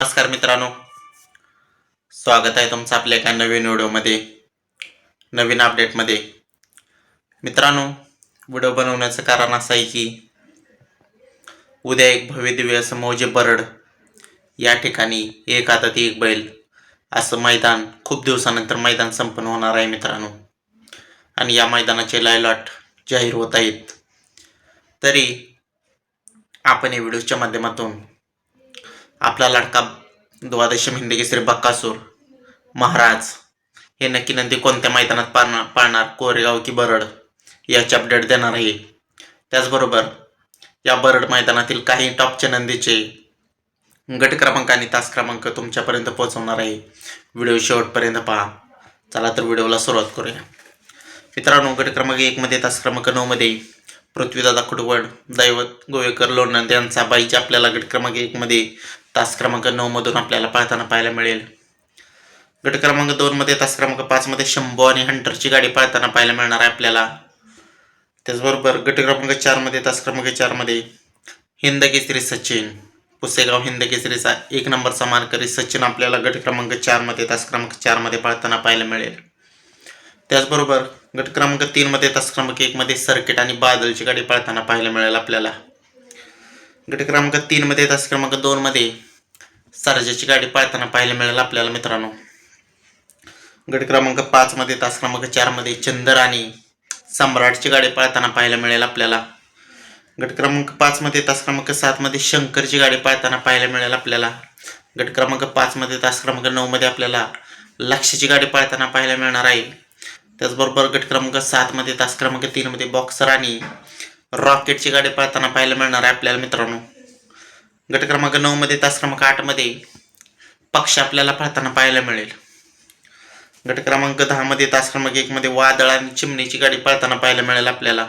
नमस्कार मित्रांनो. स्वागत आहे तुमचं आपल्या एका नवीन व्हिडिओमध्ये नवीन अपडेटमध्ये मित्रांनो व्हिडिओ बनवण्याचं कारण असं आहे की उद्या एक भव्य दिव्य असं मौजे बरड या ठिकाणी एक हातात एक बैल असं मैदान खूप दिवसानंतर मैदान संपन्न होणार आहे मित्रांनो. आणि या मैदानाचे लायलॉट जाहीर होत आहेत. तरी आपण या व्हिडिओच्या माध्यमातून आपला लाडका द्वादशी हिंदी केसरी बक्कासूर महाराज. हे नक्की नंदी कोणत्या मैदानात पाळणार पाळणार? कोरेगाव की बरड? याची अपडेट देणार आहे. त्याचबरोबर या बरड मैदानातील काही टॉपच्या नंदीचे गट क्रमांक आणि तास क्रमांक तुमच्यापर्यंत पोहोचवणार आहे. व्हिडिओ शेवटपर्यंत पहा. चला तर व्हिडिओला सुरुवात करूया. मित्रांनो गट क्रमांक एकमध्ये तास क्रमांक नऊमध्ये पृथ्वीदादा खुटवड दैवत गोवेकर लोणंद यांचा बाईचे आपल्याला गट क्रमांक एकमध्ये तास क्रमांक नऊमधून आपल्याला पाळताना पाहायला मिळेल. गट क्रमांक दोनमध्ये तास क्रमांक पाचमध्ये शंभू आणि हंटरची गाडी पाळताना पाहायला मिळणार आहे आपल्याला. त्याचबरोबर गट क्रमांक चारमध्ये तास क्रमांक चारमध्ये हिंद केसरी सचिन पुसेगाव हिंद केसरीचा एक नंबरचा मानकरी सचिन आपल्याला गट क्रमांक चारमध्ये तास क्रमांक चारमध्ये पाळताना पाहायला मिळेल. त्याचबरोबर गट क्रमांक तीनमध्ये तास क्रमांक एकमध्ये सर्किट आणि बादलची गाडी पाळताना पाहायला मिळेल आपल्याला. गट क्रमांक तीनमध्ये तास क्रमांक दोनमध्ये सारजाची गाडी पाळताना पाहायला मिळेल आपल्याला मित्रांनो. गट क्रमांक पाचमध्ये तास क्रमांक चारमध्ये चंदर आणि सम्राटची गाडी पाळताना पाहायला मिळेल आपल्याला. गट क्रमांक पाचमध्ये तास क्रमांक सातमध्ये शंकरची गाडी पाळताना पाहायला मिळेल आपल्याला. गट क्रमांक पाचमध्ये तास क्रमांक नऊमध्ये आपल्याला लक्षाची गाडी पाळताना पाहायला मिळणार आहे. त्याचबरोबर गट क्रमांक सातमध्ये तास क्रमांक तीनमध्ये बॉक्सर आणि रॉकेटची गाडी पाळताना पाहायला मिळणार आहे आपल्याला मित्रांनो. गट क्रमांक नऊमध्ये तास क्रमांक आठमध्ये पक्ष आपल्याला पाळताना पाहायला मिळेल. गट क्रमांक दहामध्ये तास क्रमांक एकमध्ये वादळ आणि चिमणीची गाडी पाळताना पाहायला मिळेल आपल्याला.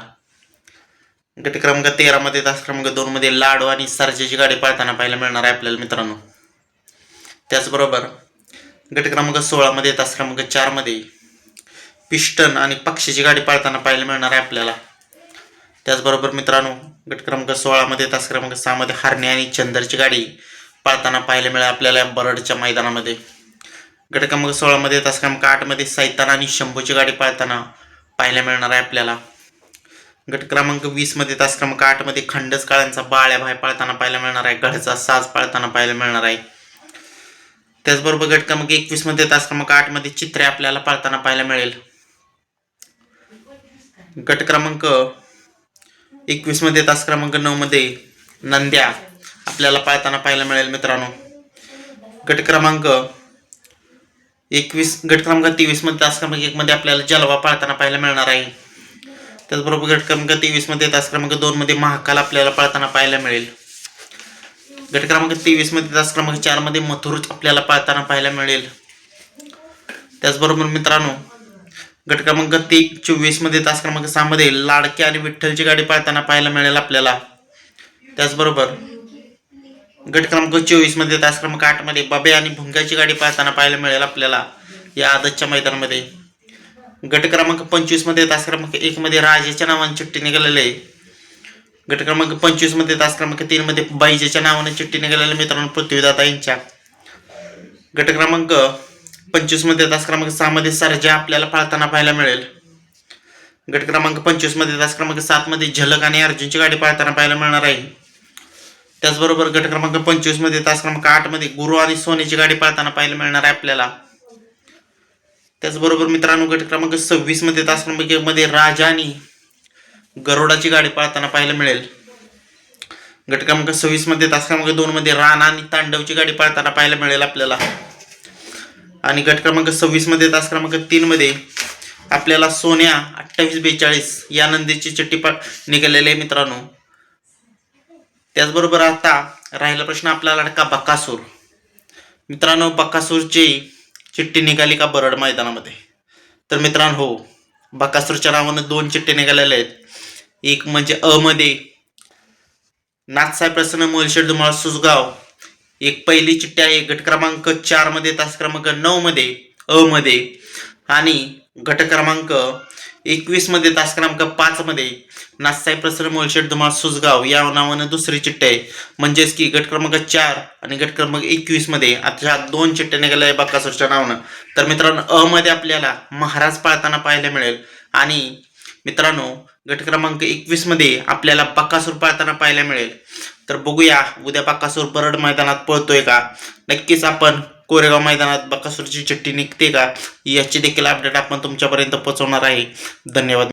गट क्रमांक तेरामध्ये तास क्रमांक दोनमध्ये लाडू आणि सरजेची गाडी पाळताना पाहायला मिळणार आहे आपल्याला मित्रांनो. त्याचबरोबर गट क्रमांक सोळामध्ये तास क्रमांक चारमध्ये पिस्टन आणि पक्षीची गाडी पाळताना पाहायला मिळणार आहे आपल्याला. त्याचबरोबर मित्रांनो गट क्रमांक सोळामध्ये तास क्रमांक सहामध्ये हारणे आणि चंदरची गाडी पाळताना पाहायला मिळेल आपल्याला बरडच्या मैदानामध्ये. गट क्रमांक सोळामध्ये तास क्रमांक आठमध्ये सैतान आणि शंभूची गाडी पाळताना पाहायला मिळणार आहे आपल्याला. गट क्रमांक वीसमध्ये तास क्रमांक आठमध्ये खंडस काळांचा बाळ्या भाय पाळताना पाहायला मिळणार आहे गडचा साज पाळताना पाहायला मिळणार आहे. त्याचबरोबर गट क्रमांक एकवीसमध्ये तास क्रमांक आठमध्ये चित्रे आपल्याला पाळताना पाहायला मिळेल. गट क्रमांक एकवीसमध्ये तास क्रमांक नऊमध्ये नंद्या आपल्याला पाळताना पाहायला मिळेल मित्रांनो. गट क्रमांक एकवीस गट क्रमांक तेवीसमध्ये तास क्रमांक एकमध्ये आपल्याला जलवा पाळताना पाहायला मिळणार आहे. त्याचबरोबर गट क्रमांक तेवीसमध्ये तास क्रमांक दोनमध्ये महाकाल आपल्याला पाळताना पाहायला मिळेल. गट क्रमांक तेवीसमध्ये तास क्रमांक चारमध्ये मथुर आपल्याला पाळताना पाहायला मिळेल. त्याचबरोबर मित्रांनो गट क्रमांक तीन चोवीसमध्ये तास क्रमांक सहा मध्ये लाडके आणि विठ्ठलची गाडी पाळताना पाहायला मिळेल आपल्याला. त्याचबरोबर गट क्रमांक चोवीसमध्ये तास क्रमांक आठमध्ये बबे आणि भुंग्याची गाडी पाळताना पाहायला मिळेल आपल्याला या आदतच्या मैदानामध्ये. गट क्रमांक पंचवीसमध्ये तास क्रमांक एक मध्ये राजेच्या नावाने चिठ्ठी निघालेली आहे. गट क्रमांक पंचवीसमध्ये तास क्रमांक तीन मध्ये बाईजेच्या नावाने चिठ्ठी निघालेली मित्रांनो पृथ्वीदाता यांच्या. गट क्रमांक पंचवीसमध्ये तास क्रमांक सहा मध्ये आपल्याला पाळताना पाहायला मिळेल. गट क्रमांक पंचवीसमध्ये तास क्रमांक सात मध्ये झलक आणि अर्जुनची गाडी पाळताना पाहायला मिळणार आहे. त्याचबरोबर गट क्रमांक पंचवीसमध्ये तास क्रमांक आठमध्ये गुरु आणि सोन्याची गाडी पाळताना पाहायला मिळणार आहे आपल्याला. त्याचबरोबर मित्रांनो गट क्रमांक सव्वीसमध्ये तास क्रमांक एक मध्ये राजा आणि गरुडाची गाडी पाळताना पाहायला मिळेल. गट क्रमांक सव्वीसमध्ये तास क्रमांक दोन मध्ये राणा आणि तांडवची गाडी पाळताना पाहायला मिळेल आपल्याला. आणि गट क्रमांक सव्वीसमध्ये तास क्रमांक तीन मध्ये आपल्याला सोन्या अठ्ठावीस बेचाळीस या नंदीची चिठ्ठी निघालेली आहे मित्रांनो. त्याचबरोबर आता राहिला प्रश्न आपला लडका बकासूर. मित्रांनो बकासूरची चिठ्ठी निघाली का बरड मैदानामध्ये? तर मित्रांनो हो बकासूरच्या नावानं दोन चिठ्ठी निघालेल्या आहेत. एक म्हणजे अ मध्ये नाथसाहेब प्रसन्न मोलशेड दुमाळ सुसगाव एक पहिली चिठ्ठी आहे गट क्रमांक चारमध्ये तास क्रमांक नऊ मध्ये अ मध्ये. आणि गट क्रमांक एकवीसमध्ये तास क्रमांक पाचमध्ये नासाई प्रसन्न मोलशेट धुमाळ सुसगाव या नावानं दुसरी चिठ्ठी आहे. म्हणजेच की गट क्रमांक चार आणि गट क्रमांक एकवीसमध्ये आता ह्या दोन चिठ्ठ्या निघाल्या आहे बक्कासूरच्या नावानं. तर मित्रांनो अ मध्ये आपल्याला महाराज पाळताना पाहायला मिळेल. आणि मित्रांनो गट क्रमांक एकवीसमध्ये आपल्याला बक्कासूर पाळताना पाहायला मिळेल. तर बघूया उद्या बक्कासूर बरड मैदानात पळतोय का? नक्कीच आपण कोरेगाव मैदानात बाकासूरची चट्टी निघते का? याची देखील अपडेट आपण तुमच्यापर्यंत पोहोचवणार आहे. धन्यवाद.